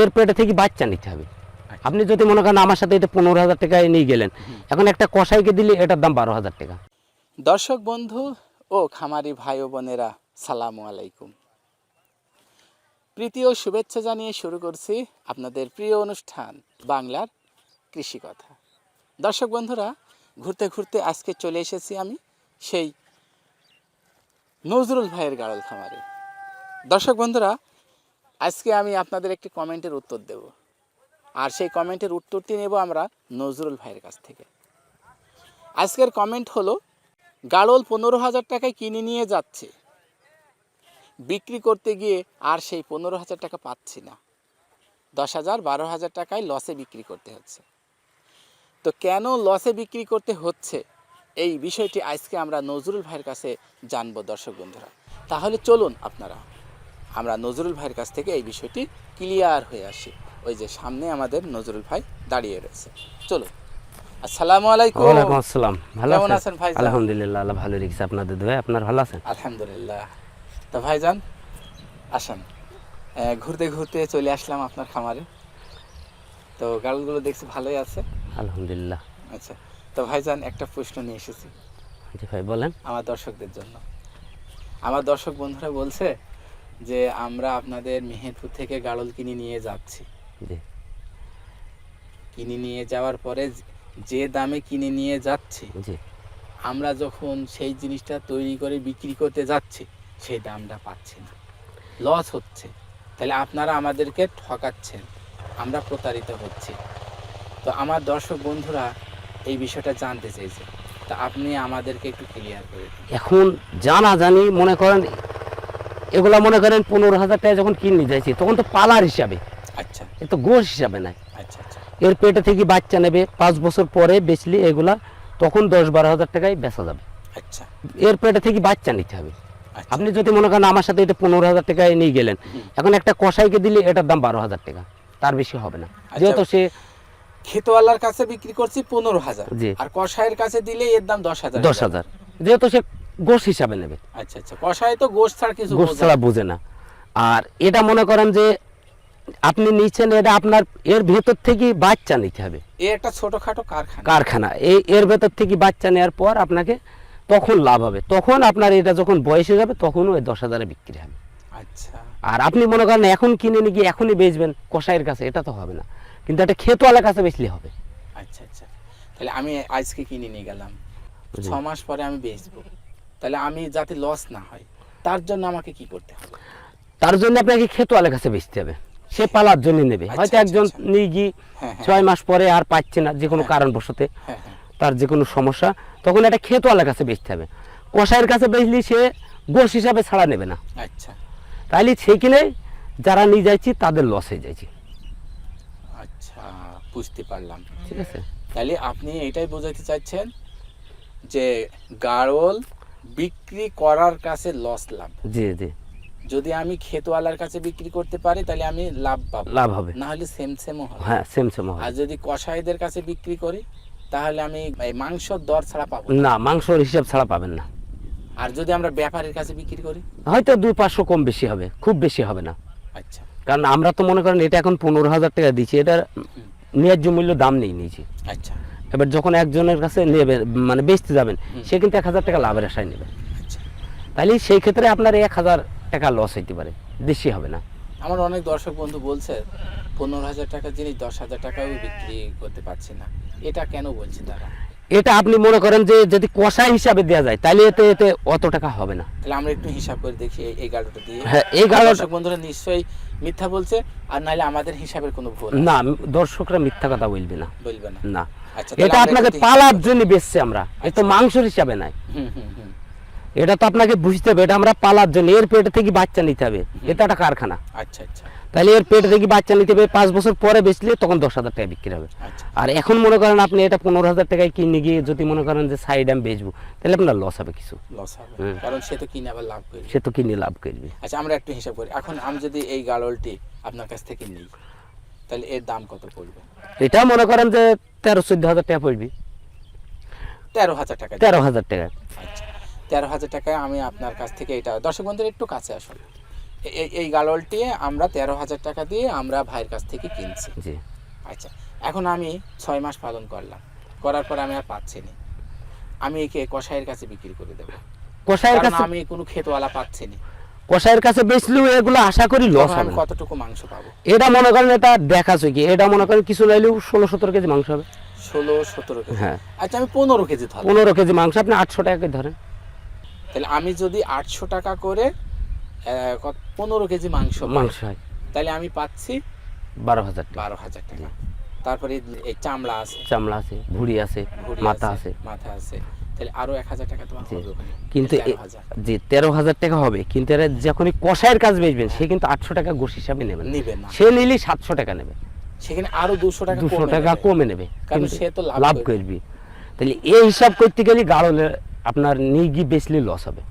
এর পেটে থেকে বাচ্চা নিতে হবে। আপনি যদি মনে করেন আমার সাথে এটা পনেরো হাজার টাকায় নিয়ে গেলেন এখন একটা কষাইকে দিলে এটার দাম বারো হাজার টাকা। দর্শক বন্ধু ও খামারি ভাই ও বোনেরা সালামু আলাইকুম। প্রীতি ও শুভেচ্ছা জানিয়ে শুরু করছি আপনাদের প্রিয় অনুষ্ঠান বাংলার কৃষি কথা দর্শক বন্ধুরা ঘুরতে ঘুরতে আজকে চলে এসেছি আমি সেই নজরুল ভাইয়ের গাড়ল খামারে। দর্শক বন্ধুরা আজকে আমি আপনাদের একটি কমেন্টের উত্তর দেব। আর সেই কমেন্টের উত্তরটি নেব আমরা নজরুল ভাইয়ের কাছ থেকে। আজকের কমেন্ট হলো গাড়ল পনেরো হাজার টাকায় কিনে নিয়ে যাচ্ছে। বিক্রি করতে গিয়ে আর সেই পনেরো হাজার টাকা পাচ্ছি না। দশ হাজার, বারো হাজার টাকায় লসে বিক্রি করতে হচ্ছে। তো কেন লসে বিক্রি করতে হচ্ছে? এই বিষয়টি আজকে আমরা নজরুল ভাইয়ের কাছে জানব দর্শক বন্ধুরা। তাহলে চলুন আপনারা আমরা নজরুল ভাইয়ের কাছ থেকে এই বিষয়টি ক্লিয়ার হয়ে আসি। ওই যে সামনে আমাদের নজরুল ভাই দাঁড়িয়ে রয়েছে। চলুন। আসসালামু আলাইকুম। ওয়ালাইকুম আসসালাম। ভালো কেমন আছেন? ভাইজান? আলহামদুলিল্লাহ আল্লাহ ভালো রেখেছে। আপনাদের দোয়া আপনার ভালো আছেন? আলহামদুলিল্লাহ। তো ভাইজান আসেন। ঘুরতে ঘুরতে চলে আসলাম আপনার খামারে। তো গাড়লগুলো দেখছি ভালোই আছে। আলহামদুলিল্লাহ। আচ্ছা তো ভাইজান একটা প্রশ্ন নিয়ে এসেছি। জি ভাই বলেন। আমার দর্শকদের জন্য। আমার দর্শক বন্ধুরা বলছে যে আমরা আপনাদের মেহেরপুর থেকে গাড়ল কিনে নিয়ে যাচ্ছি। কিনে নিয়ে যাওয়ার পরে যে দামে কিনে নিয়ে যাচ্ছি আমরা যখন সেই জিনিসটা তৈরি করে বিক্রি করতে যাচ্ছি সেই দামটা পাচ্ছি না। লস হচ্ছে। তাহলে আপনারা আমাদেরকে ঠকাচ্ছেন। আমরা প্রতারিত হচ্ছি। তো আমার দর্শক বন্ধুরা এই বিষয়টা জানতে চাইছে। তা আপনি আমাদেরকে একটু ক্লিয়ার করে এখন জানা জানি মনে করেন এগুলা মনে করেন পনেরো হাজার টাকা যখন কিনে যাইছি তখন তো পালার হিসাবে। আচ্ছা। এ তো গোশ হিসাবে নাই। আচ্ছা আচ্ছা। এর পেটে থেকে বাচ্চা নেবে পাঁচ বছর পরে বেচলি এগুলা তখন দশ বারো হাজার টাকায় বেচা যাবে। আচ্ছা। এর পেটে থেকে বাচ্চা নিতে হবে। আচ্ছা। আপনি যদি মনে করেন আমার সাথে এটা পনেরো হাজার টাকায় নিয়ে গেলেন এখন একটা কষাইকে দিলে এটার দাম বারো হাজার টাকা তার বেশি হবে না। যেহেতু সে খেতোয়ালার কাছে বিক্রি করছি পনেরো হাজার। জি। আর কষাইয়ের কাছে দিলে এর দাম দশ হাজার। দশ হাজার। যেহেতু সে গোশ হিসাবে নেবে। আচ্ছা আচ্ছা। কষাই তো গোশ ছাড়া কিছু গোশ ছাড়া বোঝে না। আর এটা মনে করেন যে আপনি নিচ্ছেন এটা আপনার এর ভেতর থেকে বাচ্চা নিতে হবে। এ একটা ছোটখাটো কারখানা। কারখানা। এই এর ভেতর থেকে বাচ্চা নেওয়ার পর আপনাকে তখন লাভ হবে। তখন আপনার এটা যখন বয়স হয়ে যাবে তখন ওই দশ হাজারে বিক্রি হবে। আচ্ছা। আর আপনি মনে করেন এখন কিনে নিয়ে গিয়ে এখনই বেচবেন কষাইয়ের কাছে এটা তো হবে না। কিন্তু একটা খেতওয়ালার কাছে বেচলে হবে। আচ্ছা আচ্ছা। তাহলে আমি আজকে কিনে নিয়ে গেলাম। ছ মাস পরে আমি বেচবো। তাহলে আমি যাতে লস না হয় তার জন্য আমাকে কি করতে হবে? তার জন্য আপনাকে খেতওয়ালার কাছে বেচতে হবে। সে পালার জন্য নেবে। আচ্ছা, হয়তো আচ্ছা, একজন আচ্ছা। নিয়ে গিয়ে হ্যাঁ হ্যাঁ। ছয় মাস পরে আর পাচ্ছে না যে কোনো। কারণবশতে তার যে কোনো সমস্যা তখন একটা খেতওয়ালার কাছে বেচতে হবে। কষাইয়ের কাছে বেচলে সে গোশ হিসাবে ছাড়া নেবে না। আচ্ছা। তাইলে সেখানে যারা নিয়ে যাচ্ছি তাদের লস হয়ে যাচ্ছে আচ্ছা বুঝতে পারলাম। ঠিক আছে। তাহলে আপনি এটাই বোঝাতে চাচ্ছেন যে গাড়ল বিক্রি করার কাছে লস লাভ। জি জি। যদি আমি খেতওয়ালার কাছে বিক্রি করতে পারি তাহলে আমি লাভ পাবো। লাভ হবে। না হলে সেম সেমও হবে। হ্যাঁ সেম সেম আর যদি কসাইদের কাছে বিক্রি করি তাহলে আমি মাংসর দর ছাড়া পাবো না। না মাংসর হিসাব ছাড়া পাবেন না। আর যদি আমরা ব্যাপারের কাছে বিক্রি করি? হয়তো দুই পাঁচশো কম বেশি হবে খুব বেশি হবে না। আচ্ছা। কারণ আমরা তো মনে করেন এটা এখন পনেরো হাজার টাকা দিচ্ছি এটার ন্যায্য মূল্য দাম নেই নিয়েছি আচ্ছা। এবার যখন একজনের কাছে নেবে মানে বেচতে যাবেন সে কিন্তু এক হাজার টাকা লাভের আশায় নেবে। আচ্ছা। তাহলে সেই ক্ষেত্রে আপনার এক হাজার টাকা লস হইতে পারে বেশি হবে না। আমার অনেক দর্শক বন্ধু বলছে পনেরো হাজার টাকা জিনিস দশ হাজার টাকাও বিক্রি করতে পারছে না। এটা কেন বলছে তারা? এটা আপনি মনে করেন যে যদি কষা হিসাবে দেওয়া যায় তাহলে এতে এতে অত টাকা হবে না। তাহলে আমরা একটু হিসাব করে দেখি এই- গাড়িটা গাড়োটা দিয়ে। হ্যাঁ এই দর্শক বন্ধুরা নিশ্চয়ই মিথ্যা বলছে আর নাহলে আমাদের হিসাবের কোনো ভুল না দর্শকরা মিথ্যা কথা বলবে না। বলবে না। না। আচ্ছা এটা আপনাকে পালার জন্য বেচছে আমরা। এটা মাংসের হিসাবে নাই। হুম হুম। এটা তো আপনাকে বুঝতে হবে এটা আমরা পালার জন্য এর পেট থেকে বাচ্চা নিতে হবে। এটা একটা কারখানা। আচ্ছা আচ্ছা। তাহলে এর পেট থেকে বাচ্চা নিতে হবে পাঁচ বছর পরে বেচলে তখন দশ হাজার টাকা বিক্রি হবে। আচ্ছা। আর এখন মনে করেন আপনি এটা পনেরো হাজার টাকায় কিনে গিয়ে যদি মনে করেন যে সাইড আমি বেচবো তাহলে আপনার লস হবে কিছু। লস হবে। কারণ সে তো কিনে আবার লাভ করবে। সে তো কিনে লাভ করবে। আচ্ছা আমরা একটু হিসাব করি। এখন আমি যদি এই গাড়লটি আপনার কাছ থেকে নিই তাহলে এর দাম কত পড়বে? এটা মনে করেন যে তেরো চোদ্দ হাজার টাকা পড়বি। তেরো হাজার টাকা। তেরো হাজার টাকা। তেরো হাজার টাকায় আমি আপনার কাছ থেকে এটা দর্শক বন্ধুরা একটু কাছে আসুন। এই এই আমরা তেরো হাজার টাকা দিয়ে আমরা ভাইয়ের কাছ থেকে কিনছি। জি। আচ্ছা এখন আমি ছয় মাস পালন করলাম। করার পর আমি আর পাচ্ছি না। আমি একে কসাইয়ের কাছে বিক্রি করে দেবো। কষাইয়ের কাছে আমি কোনো খেতওয়ালা পাচ্ছি না। কষাইয়ের কাছে বেচলেও এগুলো আশা করি লস হবে। কতটুকু মাংস পাবো? এটা মনে করেন এটা দেখাচ্ছে কি? এটা মনে করেন কিছু নাইলেও ষোলো সতেরো কেজি মাংস হবে। ষোলো সতেরো কেজি। হ্যাঁ। আচ্ছা আমি পনেরো কেজি ধরলাম। পনেরো কেজি মাংস আপনি আটশো টাকা ধরেন। তাহলে আমি যদি আটশো টাকা করে পনেরো কেজি মাংস মাংস হয়। তাহলে আমি পাচ্ছি বারো হাজার টাকা। বারো হাজার টাকা। তারপরে এই- চামড়া আছে। চামড়া আছে ভুড়ি আছে মাথা আছে মাথা আছে। তাহলে আরও এক হাজার টাকা তোমার হবে কিন্তু। জি তেরো হাজার টাকা হবে কিন্তু এরা যখনই কষাইয়ের কাজ বেচবেন সে কিন্তু আটশো টাকা গোস হিসাবে নেবে নিবে না। সে নিলেই সাতশো টাকা নেবে। সেখানে আরও দুশো টাকা দুশো টাকা কমে নেবে। কারণ সে তো লাভ করবে। তাহলে এই হিসাব করতে গেলে গাড়লে আপনার নিগি বেচলে লস হবে।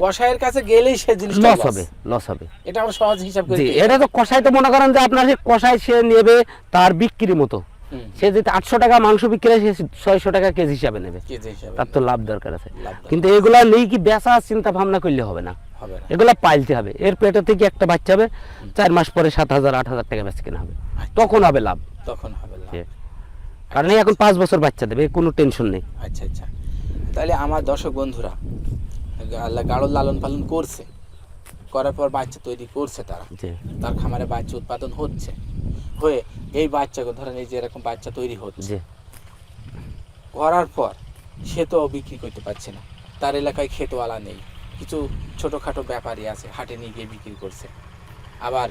কসাইয়ের কাছে গেলেই সে জিনিস লস হবে লস হবে। এটা আমরা সহজ হিসাব করে এটা তো কষাই তো মনে করেন যে আপনার সে কষাই সে নেবে তার বিক্রি মতো। সে যদি আটশো টাকা মাংস বিক্রি হয় সে ছয়শো টাকা কেজি হিসাবে নেবে। কেজি হিসাবে তার তো লাভ দরকার আছে। কিন্তু এগুলা নেই কি বেচা চিন্তা ভাবনা করলে হবে না। হবে এগুলা পাইলতে হবে। এর পেটে থেকে একটা বাচ্চা হবে চার মাস পরে সাত হাজার আট হাজার টাকা বেচে কেনা হবে। তখন হবে লাভ। তখন হবে লাভ। কারণ এখন পাঁচ বছর বাচ্চা দেবে কোনো টেনশন নেই। আচ্ছা আচ্ছা। তাহলে আমার দর্শক বন্ধুরা গাড়ল লালন পালন করছে করার পর বাচ্চা তৈরি করছে তারা। তার খামারে বাচ্চা উৎপাদন হচ্ছে হয়ে এই বাচ্চাকে ধরেন এই যে এরকম বাচ্চা তৈরি হচ্ছে। করার পর সে তো বিক্রি করতে পারছে না। তার এলাকায় খেতওয়ালা নেই। কিছু ছোটোখাটো ব্যাপারী আছে হাটে নিয়ে গিয়ে বিক্রি করছে। আবার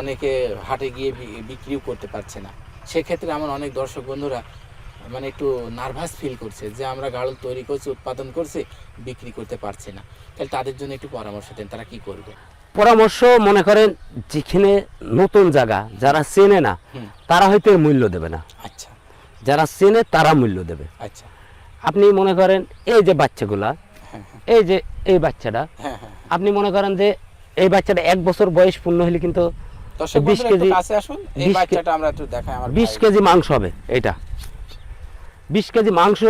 অনেকে হাটে গিয়ে বিক্রিও করতে পারছে না। সেক্ষেত্রে আমার অনেক দর্শক বন্ধুরা মানে একটু নার্ভাস ফিল করছে যে আমরা গাড়ল তৈরি করছি উৎপাদন করছি বিক্রি করতে পারছি না। তাহলে তাদের জন্য একটু পরামর্শ দেন তারা কি করবে? পরামর্শ মনে করেন যেখানে নতুন জায়গা যারা চেনে না তারা হয়তো মূল্য দেবে না। আচ্ছা। যারা চেনে তারা মূল্য দেবে। আচ্ছা। আপনি মনে করেন এই যে বাচ্চাগুলা হ্যাঁ হ্যাঁ। এই যে এই বাচ্চাটা হ্যাঁ আপনি মনে করেন যে এই বাচ্চাটা এক বছর বয়স পূর্ণ হলে কিন্তু দর্শক 20 বন্ধুরা একটু কেজি- আসুন এই 20 কে- বাচ্চাটা আমরা একটু দেখাই বিশ কেজি মাংস হবে এটা বিশ কেজি মাংস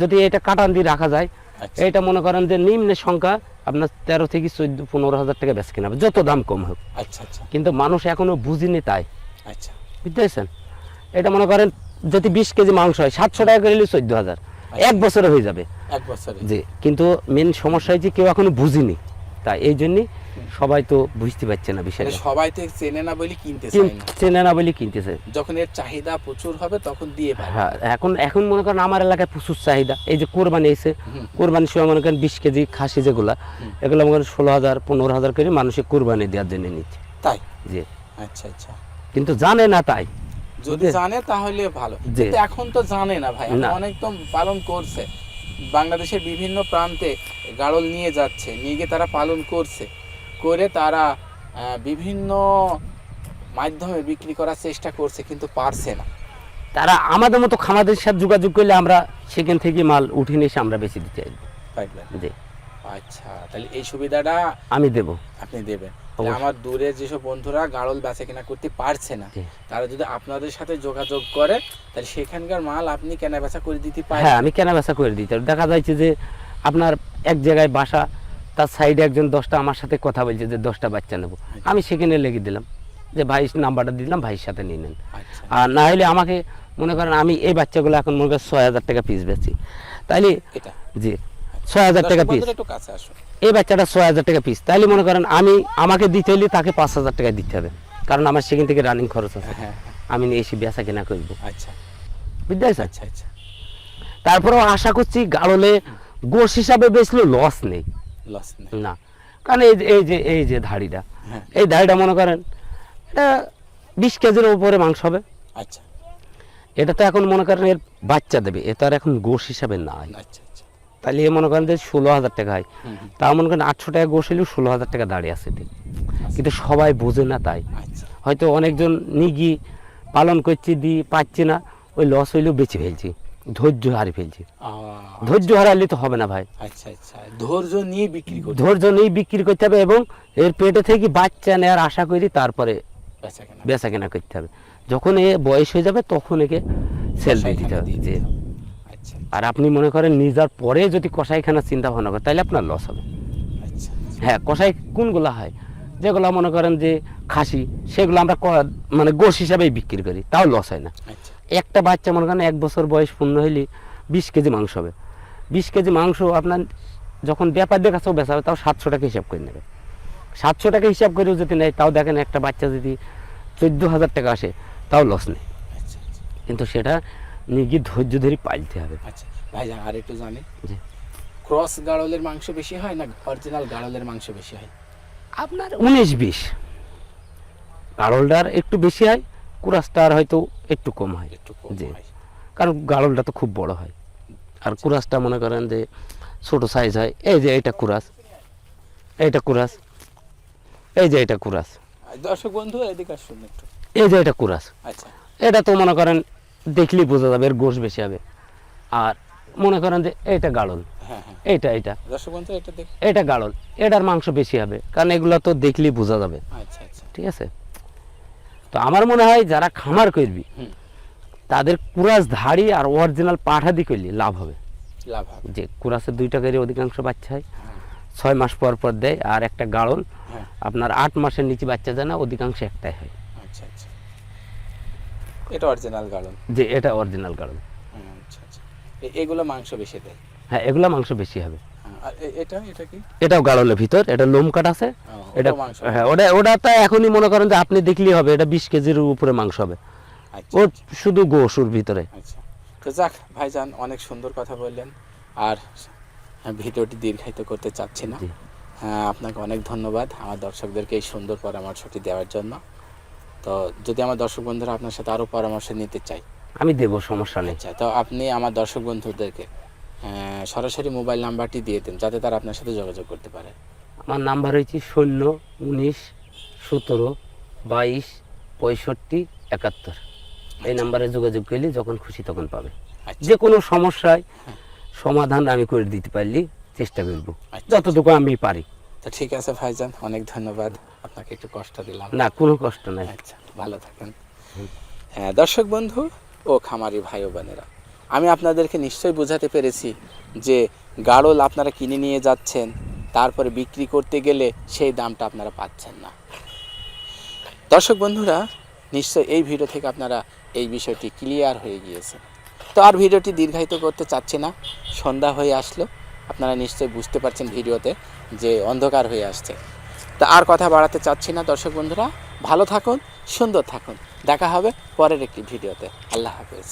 যদি এটা কাটান দিয়ে রাখা যায় আচ্ছা। এটা মনে করেন যে নিম্ন সংখ্যা আপনার তেরো থেকে চোদ্দ পনেরো হাজার টাকা বেচে কিনা যত দাম কম হোক। আচ্ছা আচ্ছা। কিন্তু মানুষ এখনও বুঝিনি তাই। আচ্ছা। বুঝতে পেরেছেন? এটা মনে করেন যদি বিশ কেজি মাংস হয় সাতশো টাকা করে চোদ্দ হাজার। এক বছরে হয়ে যাবে। এক বছরে। জি কিন্তু মেন সমস্যা হয়েছে কেউ এখনও বুঝিনি। তাই এই জন্যই সবাই তো বুঝতে পারছে না মানে বিষয়টা সবাই তো চেনে না বলে কিনতে চেনে না বলে কিনতেছে যখন এর চাহিদা প্রচুর হবে তখন দিয়ে হ্যাঁ এখন এখন মনে করেন আমার এলাকায় প্রচুর চাহিদা। এই যে কোরবানি এসে। কোরবানির সময় মনে করেন বিশ কেজি খাসি যেগুলা। এগুলো মনে করেন ষোলো হাজার পনেরো হাজার করে মানুষের কোরবানি দেওয়ার জন্য নিচ্ছে। তাই? জি। আচ্ছা আচ্ছা। কিন্তু জানে না তাই। যদি জানে তাহলে ভালো। এখন তো জানে না ভাই। অনেক তো পালন করছে। বাংলাদেশের বিভিন্ন প্রান্তে গাড়ল নিয়ে যাচ্ছে নিয়ে গিয়ে তারা পালন করছে। করে তারা বিভিন্ন মাধ্যমে বিক্রি করার চেষ্টা করছে কিন্তু পারছে না। তারা আমাদের মতো খামাদের সাথে যোগাযোগ করলে আমরা সেখান থেকে মাল উঠে নিয়ে এসে আমরা বেশি দিতে জি। আচ্ছা তাহলে এই সুবিধাটা আমি দেব। আপনি দেবেন। আমার দূরে যেসব বন্ধুরা গাড়ল বেচা কিনা করতে পারছে না তারা যদি আপনাদের সাথে যোগাযোগ করে তাহলে সেখানকার মাল আপনি কেনা বেচা করে দিতে পারেন হ্যাঁ আমি কেনা বেচা করে দিতে দেখা যাচ্ছে যে আপনার এক জায়গায় বাসা তার সাইডে একজন দশটা আমার সাথে কথা বলছে যে দশটা বাচ্চা নেব। আমি সেখানে লেগে দিলাম যে ভাই নাম্বারটা দিলাম ভাইয়ের সাথে নিয়ে নেন। আচ্ছা। আর না হলে আমাকে মনে করেন আমি এই বাচ্চাগুলো এখন মনে করেন ছয় হাজার টাকা পিস বেচি। তাইলে এটা। জি। ছয় হাজার টাকা পিস এই বাচ্চাটা ছয় হাজার টাকা পিস তাইলে মনে করেন আমি আমাকে দিতে হলে তাকে পাঁচ হাজার টাকা দিতে হবে। কারণ আমার সেখান থেকে রানিং খরচ আছে। হ্যাঁ আমি এসে বেচা কেনা করব। আচ্ছা। বুঝতে পারছেন? আচ্ছা আচ্ছা। তারপরেও আশা করছি গাড়লে গোশ হিসাবে বেচলেও লস নেই। লস নেই। না। কারণ এই যে এই যে এই যে ধাড়িটা হ্যাঁ। এই ধাড়িটা মনে করেন এটা বিশ কেজির উপরে মাংস হবে। আচ্ছা। এটা তো এখন মনে করেন এর বাচ্চা দেবে। এ তো আর এখন গোশ হিসাবে নাই। আচ্ছা। তাহলে মনে করেন যে ষোলো হাজার টাকা হয়। হুম, মনে করেন আটশো টাকা গোশ হলেও ষোলো হাজার টাকা দাঁড়িয়ে আছে। কিন্তু সবাই বোঝে না তাই। আচ্ছা। হয়তো অনেকজন নিগি পালন করছি দি পাচ্ছি না ওই লস হইলেও বেঁচে ফেলছি ধৈর্য হারিয়ে ফেলছি। ধৈর্য হারালে তো হবে না ভাই। আচ্ছা আচ্ছা। ধৈর্য নিয়ে বিক্রি করতে ধৈর্য নিয়ে বিক্রি করতে হবে এবং এর পেটে থেকে বাচ্চা নেওয়ার আশা করি তারপরে বেচা কেনা করতে হবে। যখন এ বয়স হয়ে যাবে তখন একে সেল দিতে হবে দিয়ে যে দিতে হবে। আচ্ছা আর আপনি মনে করেন নিজার পরে যদি কষাইখানা চিন্তা ভাবনা করেন তাহলে আপনার লস হবে। আচ্ছা। হ্যাঁ কষাই কোনগুলো হয়? যেগুলো মনে করেন যে খাসি সেগুলো আমরা মানে গোশ হিসাবেই বিক্রি করি তাও লস হয় না। আচ্ছা। একটা বাচ্চা মনে করেন এক বছর বয়স পূর্ণ হইলে বিশ কেজি মাংস হবে। বিশ কেজি মাংস আপনার যখন ব্যাপারদের কাছেও বেচা হবে তাও সাতশো টাকা হিসাব করে নেবে। সাতশো টাকা হিসাব করেও যদি নেয় তাও দেখেন একটা বাচ্চা যদি চোদ্দ হাজার টাকা আসে তাও লস নেই। আচ্ছা। কিন্তু সেটা নিয়ে ধৈর্য ধরে পালতে হবে। আচ্ছা ভাইজান আর একটু জানি। ক্রস গাড়লের মাংস বেশি হয় না অরিজিনাল গাড়লের মাংস বেশি হয়? আপনার উনিশ বিশ। গাড়লটার একটু বেশি হয় কুরাসটার হয়তো একটু কম হয়। একটু কম জি। কারণ গাড়লটা তো খুব বড় হয়। আর কুরাসটা মনে করেন যে ছোট সাইজ হয় এই যে এটা কুরাস এইটা কুরাস এই যে এটা কুরাস। দর্শক বন্ধু এদিকে আসুন একটু। এই যে এটা কুরাস। আচ্ছা। এটা তো মনে করেন দেখলেই বোঝা যাবে এর গোশ বেশি হবে। আর মনে করেন যে গাড়ল হ্যাঁ হ্যাঁ। এইটা দর্শক বন্ধু এটা এটা গাড়ল এটার মাংস বেশি হবে। কারণ এগুলো তো দেখলেই বোঝা যাবে। আচ্ছা আচ্ছা। ঠিক আছে? তো আমার মনে হয় যারা খামার করবি তাদের কুরাস ধাড়ি আর অরিজিনাল পাঠাদি করলে লাভ হবে। লাভ হবে। যে কুরাসের দুই টাকারই অধিকাংশ বাচ্চা হয়। হ্যাঁ। ছয় মাস পর পর দেয় আর একটা গাড়ল আপনার আট মাসের নিচে বাচ্চা দেয় না অধিকাংশ একটাই হয়। আচ্ছা আচ্ছা। এটা অরিজিনাল গাড়ল যে এটা অরিজিনাল গাড়ল আচ্ছা আচ্ছা। এগুলো মাংস বেশি দেয়? হ্যাঁ এগুলা মাংস বেশি হবে। আর এ- এটা এটা কি? এটাও গাড়লের ভিতর এটা লোম কাট আছে। এটা হ্যাঁ ওটা ওটা তো এখনই মনে করেন যে আপনি দেখলেই হবে এটা বিশ কেজির উপরে মাংস হবে। আচ্ছা ও শুধু গোসুর ভিতরে। আচ্ছা। তো যাক ভাইজান অনেক সুন্দর কথা বললেন। আর ভিডিওটি দীর্ঘায়িত করতে চাচ্ছি না। হ্যাঁ আপনাকে অনেক ধন্যবাদ আমার দর্শকদেরকে এই সুন্দর পরামর্শটি দেওয়ার জন্য। তো যদি আমার দর্শক বন্ধুরা আপনার সাথে আরও পরামর্শ নিতে চাই আমি দেবো সমস্যা নেই। আচ্ছা তো আপনি আমার দর্শক বন্ধুদেরকে সরাসরি মোবাইল নাম্বারটি দিয়ে দেন যাতে তারা আপনার সাথে যোগাযোগ করতে পারে। আমার নাম্বার হয়েছে শূন্য উনিশ সতেরো বাইশ পঁয়ষট্টি একাত্তর। এই নাম্বারে যোগাযোগ করলে যখন খুশি তখন পাবে। আচ্ছা। যে কোনো সমস্যায় সমাধান আমি করে দিতে পারলি চেষ্টা করব। আচ্ছা। যতটুকু আমি পারি। তো ঠিক আছে ভাইজান অনেক ধন্যবাদ। আপনাকে একটু কষ্ট দিলাম। না কোনো কষ্ট নাই। আচ্ছা ভালো থাকেন। হ্যাঁ দর্শক বন্ধু ও খামারি ভাই ও বোনেরা আমি আপনাদেরকে নিশ্চয়ই বোঝাতে পেরেছি যে গাড়ল আপনারা কিনে নিয়ে যাচ্ছেন তারপরে বিক্রি করতে গেলে সেই দামটা আপনারা পাচ্ছেন না। দর্শক বন্ধুরা নিশ্চয় এই ভিডিও থেকে আপনারা এই বিষয়টি ক্লিয়ার হয়ে গিয়েছে। তো আর ভিডিওটি দীর্ঘায়িত করতে চাচ্ছি না সন্ধ্যা হয়ে আসলো। আপনারা নিশ্চয়ই বুঝতে পারছেন ভিডিওতে যে অন্ধকার হয়ে আসছে। তা আর কথা বাড়াতে চাচ্ছি না, দর্শক বন্ধুরা। ভালো থাকুন, সুন্দর থাকুন। দেখা হবে পরের একটি ভিডিওতে। আল্লাহ হাফেজ।